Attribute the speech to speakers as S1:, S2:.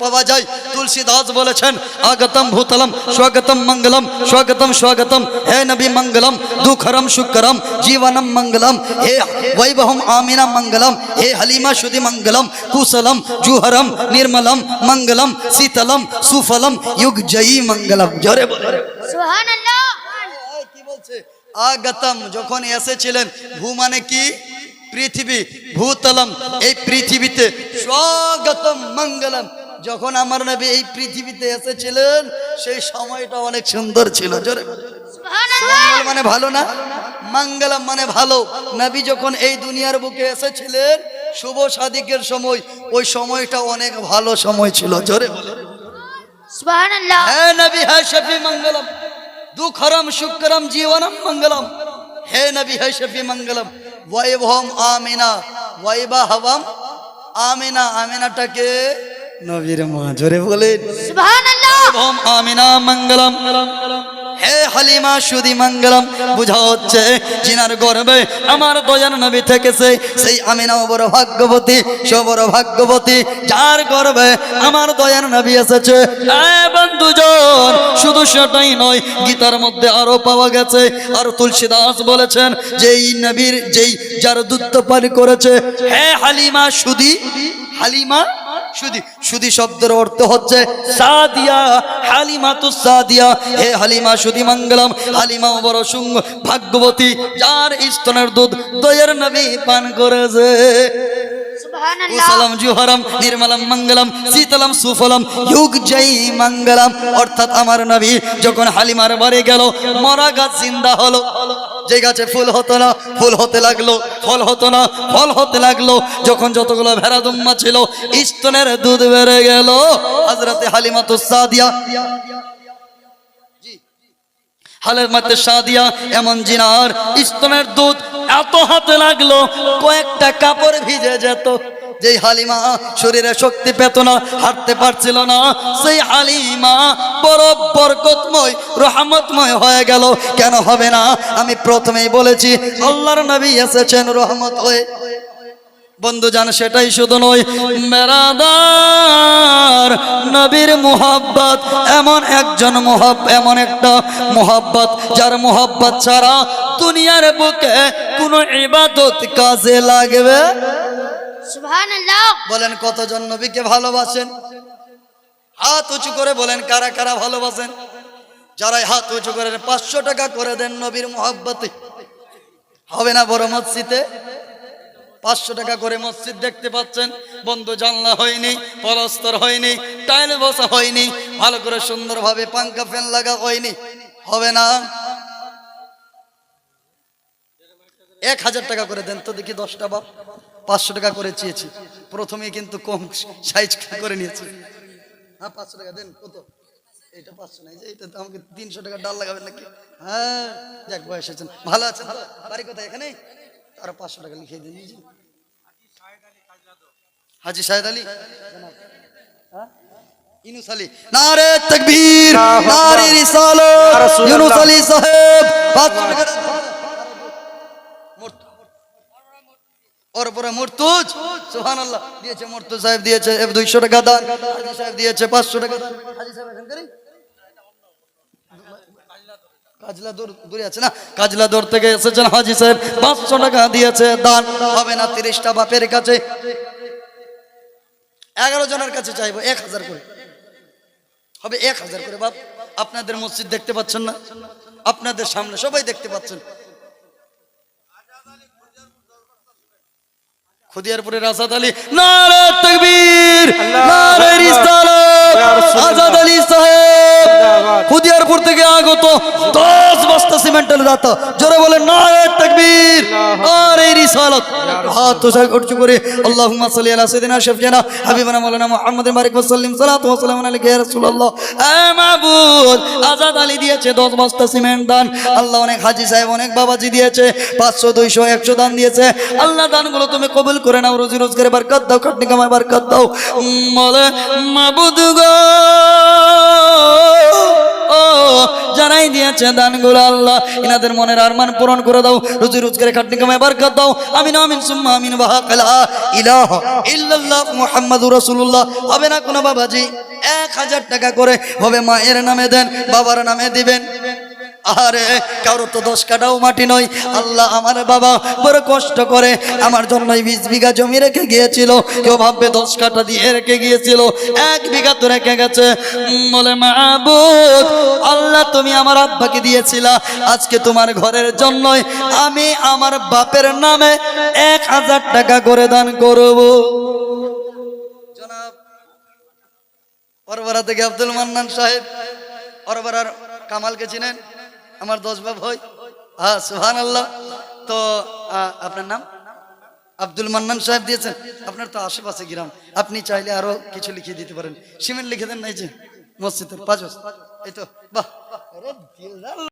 S1: পাওয়া যায় তুলসীদাস বলেছেন আগতম ভূতলম স্বাগতম মঙ্গলম স্বাগতম স্বাগতম হে নবী মঙ্গলম দুঃখরম শুকরম জীবনম মঙ্গলম হে वैभवम आमिना मंगलम हे हलीमा शुद्धि मंगलम कुशलम जुहरम निर्मलम मंगलम शीतलम सुफलम युग जयी मंगलम জোরে বলে
S2: সুবহানাল্লাহ
S1: কি বলছে আগতম যখন এসেছিলেন ভূ মানে কি পৃথিবী ভূতলম এই পৃথিবীতে স্বাগতম মঙ্গলম যখন আমার নবী এই পৃথিবীতে এসেছিলেন সেই সময়টা অনেক সুন্দর ছিল জোরে মঙ্গল মানে ভালো না? মঙ্গলম মানে ভালো। নবী যখন এই দুনিয়ার বুকে এসেছিলেন শুভ সাদিকের সময় ওই সময়টা অনেক ভালো সময় ছিল জোরে হে নবী হে শফি মঙ্গলম। দুঃখরম শুক্রম জীবনম মঙ্গলম। হে নবী হে শফি মঙ্গলম। বৈভম আমিনা। বৈবাহবম আমিনা। আমিনাটাকে নবীর মা জোরে বলেন।
S2: সুবহানাল্লাহ।
S1: ওম আমিনা মঙ্গলম। হে হালিমা সুদি মঙ্গলম বুঝা হচ্ছে জিনার গর্বে আমার দয়ান নবী থেকেছে। সেই আমিনাও বড় ভাগ্যবতী সে বড় ভাগ্যবতী যার গর্বে আমার দয়ান নবী এসেছে। বন্ধুজন শুধু সেটাই নয় গীতার মধ্যে আরও পাওয়া গেছে। আর তুলসীদাস বলেছেন যে এই নবীর যেই যার দুধ পান করেছে। হে হালিমা সুদি হালিমা সুদি সুদি শব্দের অর্থ হচ্ছে সাদিয়া হালিমা তু সাদিয়া। হে হালিমা সুদি মঙ্গলম। হালিমা বড় সুঙ্গ ভাগ্যবতী যার স্তনের দুধ দয়ের নবী পান করেছে।
S2: সুবহানাল্লাহ।
S1: কুশলম জুহরম নির্মলম মঙ্গলম শীতলম সুফলম যুগ জয়ী মঙ্গলম। অর্থাৎ আমার নবী যখন হালিমার বাড়ি গেল মরা গাছ জিন্দা হলো। যে গাছে ফুল হতো না, ফুল হতে লাগল, ফল হতো না, ফল হতে লাগল। যখন যতগুলো ভেড়া দুম্মা ছিল ইস্তনের দুধ বেড়ে গেল। হাজরাতে হালিমা তো সাদিয়া। হালের মধ্যে সাদিয়া, এমন জিনার ইস্তনের দুধ এত হাতে লাগল। কয়েকটা কাপড় ভিজে যেত। যেই হালিমা শরীরে শক্তি পেত না, হাঁটতে পারছিল না, সেই হালিমা বড় বরকতময়, রহমতময় হয়ে গেল। কেন হবে না? আমি প্রথমেই বলেছি, আল্লাহর নবী এসেছেন রহমত হয়ে। বন্ধু জান সেটাই শুধু নয় মেরাদার নবীর মোহাব্বত এমন একজন মোহাব এমন একটা মোহাব্বত যার মোহাব্বত ছাড়া দুনিয়ার বুকে কোনো ইবাদত কাজে লাগবে? বলেন কতজন নবীকে ভালোবাসেন? হাত উঁচু করে বলেন কারা কারা ভালোবাসেন? যারাই হাত উঁচু করেন পাঁচশো টাকা করে দেন নবীর মোহাব্বতে। হবে না বড় মসজিদে? পাঁচশো টাকা করে মসজিদ দেখতে পাচ্ছেন। বন্ধু, জানলা হয়নি, পলস্তর হয়নি, টাইল বসা হয়নি, ভালো করে সুন্দরভাবে পাঙ্কা ফ্যান লাগা হয়নি। হবে না? এক হাজার টাকা করে দেন তো দেখি দশটা বাপ। পাঁচশো টাকা করে চেয়েছি। প্রথমে কিন্তু কম সাইজ করে নিয়েছি। হ্যাঁ পাঁচশো টাকা দেন, কত? এটা পাঁচশো নাই যে এটা আমাকে তিনশো টাকা ডাল লাগাবেন নাকি? হ্যাঁ যাক, বয়স আছেন ভালো আছেন? বাড়ি কোথায় এখানে? আরও পাঁচশো টাকা দিন বুঝলি? হাজি শাহেদ আলী? ইনুস আলী নারে তকবীর নারে রিসালাত ইউনুস আলী সাহেব পাঁচশো টাকা দেন। ওর সুবহানাল্লাহ দিয়েছে মুর্তুজ সাহেব দিয়েছে টাকা দান হাজি সাহেব দিয়েছে পাঁচশো টাকা দান হাজি সাহেব এখানকারই কাজলা দূর দূরে আছে না? কাজলা দূর থেকে এসেছেন হাজি সাহেব। পাঁচশো টাকা দিয়েছে দান। হবে না তিরিশটা বাপের কাছে। এগারো জনের কাছে চাইব এক হাজার করে। হবে এক হাজার করে বাপ। আপনাদের মসজিদ দেখতে পাচ্ছেন না? আপনাদের সামনে সবাই দেখতে পাচ্ছেন। খুদিয়ারপুরের আজাদ আলী নারে তকবীর নারে রিসালাত। আজাদ আলী সাহেব খুদিয়ারপুর থেকে আগত দশ বস্তা সিমেন্টের দাতা। জোরে বলে নারে করে আল্লাহুম্মা সাল্লি আলা সাইয়্যিদিনা শাফিয়ানা হাবিবানা বারিক ওয়া সাল্লিম সালাতু ওয়া সালামু আলাইকা রাসূলুল্লাহ। এ মাবুদ আজাদ আলী দিয়েছে দশ বস্তা সিমেন্ট দান। আল্লাহ অনেক হাজি সাহেব অনেক বাবাজি দিয়েছে পাঁচশো দুইশো একশো দান দিয়েছে। আল্লাহ দানগুলো তুমি কবুল করে নাও রোজি রোজগারে বারকাত দাও খাটনি কামায় বারকাত দাও। উম, বলে মাবুদ গো। দিয়ে দানগুলো আল্লাহ। ইনাদের মনের আরমান পূরণ করে দাও। রুজি রোজগারে খাটনি বার বারকাত দাও। আমিন আমিন, সুম্মা, আমিন, বাহাকালা। ইলাহ ইল্লাল্লাহ মুহাম্মাদুর রাসূলুল্লাহ। হবে না কোনো বাবাজি? এক হাজার টাকা করে হবে মায়ের নামে দেন, বাবার নামে দিবেন। আরে, কারও তো দশ কাটাও মাটি নয়। আল্লাহ আমার বাবা বড় কষ্ট করে আমার জন্য বিশ বিঘা জমি রেখে গিয়েছিল। কেউ ভাববে দশ কাটা দিয়ে রেখে গিয়েছিল। এক বিঘা তো রেখে গেছে। বলে মাহবুদ আল্লাহ তুমি আমার আব্বাকে দিয়েছিলা। আজকে তোমার ঘরের জন্যই আমি আমার বাপের নামে এক হাজার টাকা করে দান করব। জনাব থেকে আব্দুল মান্নান সাহেব অরবরার কামালকে চিনেন? আমার দশ বাপ হয়। হ্যাঁ সুহান আল্লাহ তো আপনার নাম? আব্দুল মান্নান সাহেব দিয়েছেন। আপনার তো আশেপাশে গ্রাম। আপনি চাইলে আরও কিছু লিখিয়ে দিতে পারেন। সিমেন্ট লিখে দেন নাই যে মসজিদের পাঁচ। এই তো, বাহ।